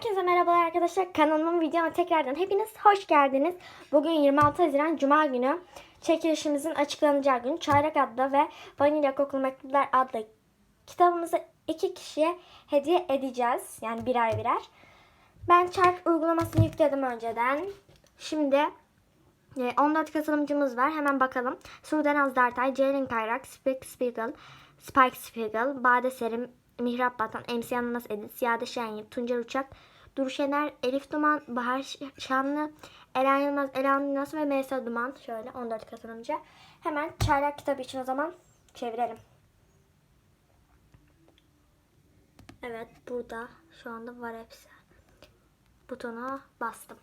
Herkese merhabalar arkadaşlar. Kanalımın videoma tekrardan hepiniz hoş geldiniz. Bugün 26 Haziran Cuma günü. Çekilişimizin açıklanacağı gün Çaylak adlı ve Vanilya Kokulu Mektuplar adlı kitabımızı iki kişiye hediye edeceğiz. Yani birer birer. Ben Çark uygulamasını yükledim önceden. Şimdi e, 14 katılımcımız var. Hemen bakalım. Sudan Azdartay, Ceylin Kayrak, Spike Spiegel, Spike Spiegel, Bade Serim, Mihrap Batan, MC Ananas Edit, Ziyade Şenyip, Tuncer Uçak, Duru Şener, Elif Duman, Bahar Şanlı, Eren Yılmaz, Eren Yılmaz ve Meysa Duman. Şöyle 14 katılımcı. Hemen Çaylak kitabı için o zaman çevirelim. Evet burada şu anda var hepsi. Butona bastım.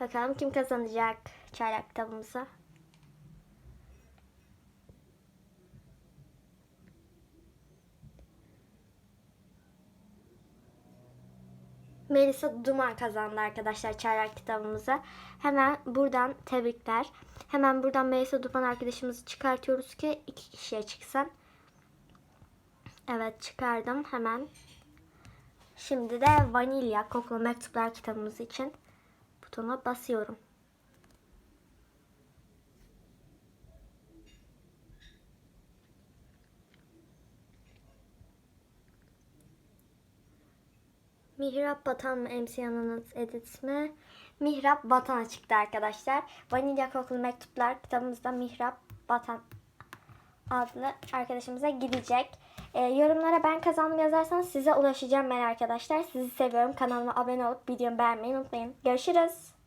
Bakalım kim kazanacak çaylak kitabımızı. Melisa Duman kazandı arkadaşlar çaylak kitabımızı. Hemen buradan tebrikler. Hemen buradan Melisa Duman arkadaşımızı çıkartıyoruz ki iki kişiye çıksın. Evet çıkardım hemen. Şimdi de vanilya kokulu mektuplar kitabımız için butona basıyorum. Mihrap Batan mı MC'nin edit mi? Mihrap Batan çıktı arkadaşlar. Vanilya kokulu mektuplar kitabımızda Mihrap Batan adlı arkadaşımıza gidecek. Ee, yorumlara ben kazandım yazarsanız size ulaşacağım ben arkadaşlar. Sizi seviyorum. Kanalıma abone olup videomu beğenmeyi unutmayın. Görüşürüz.